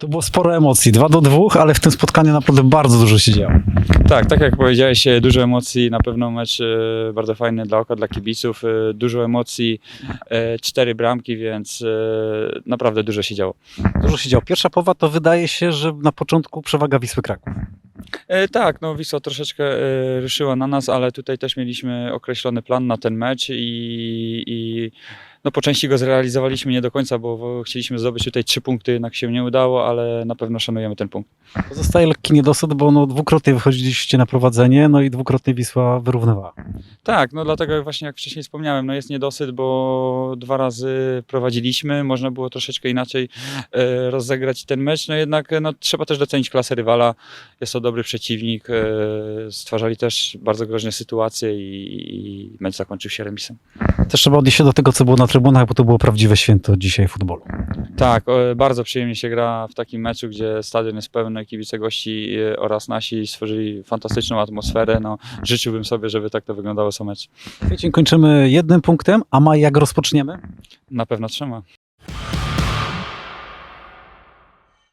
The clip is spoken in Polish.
To było sporo emocji, 2 do 2, ale w tym spotkaniu naprawdę bardzo dużo się działo. Tak, tak jak powiedziałeś, e, dużo emocji, na pewno mecz e, bardzo fajny dla oka, dla kibiców, e, dużo emocji, cztery bramki, więc naprawdę dużo się działo. Dużo się działo. Pierwsza połowa to wydaje się, że na początku przewaga Wisły Kraków. E, Tak, no Wisła troszeczkę e, ruszyła na nas, ale tutaj też mieliśmy określony plan na ten mecz i, i no po części go zrealizowaliśmy nie do końca, bo chcieliśmy zdobyć tutaj trzy punkty, jednak się nie udało, ale na pewno szanujemy ten punkt. Pozostaje lekki niedosyt, bo no, dwukrotnie wychodziliście na prowadzenie, no i dwukrotnie Wisła wyrównywała. Tak, no dlatego właśnie jak wcześniej wspomniałem, no jest niedosyt, bo dwa razy prowadziliśmy, można było troszeczkę inaczej e, rozegrać ten mecz, no jednak e, no, trzeba też docenić klasę rywala, jest to dobry przeciwnik, e, stwarzali też bardzo groźne sytuacje i, i mecz zakończył się remisem. Też trzeba odnieść się do tego, co było na trybunach, bo to było prawdziwe święto dzisiaj futbolu. Tak, bardzo przyjemnie się gra w takim meczu, gdzie stadion jest pełny, kibice gości e, oraz nasi stworzyli fantastyczną atmosferę, no życzyłbym sobie, żeby tak to wyglądało co mecz. Kwiecień kończymy jednym punktem, a maj jak rozpoczniemy? Na pewno trzyma.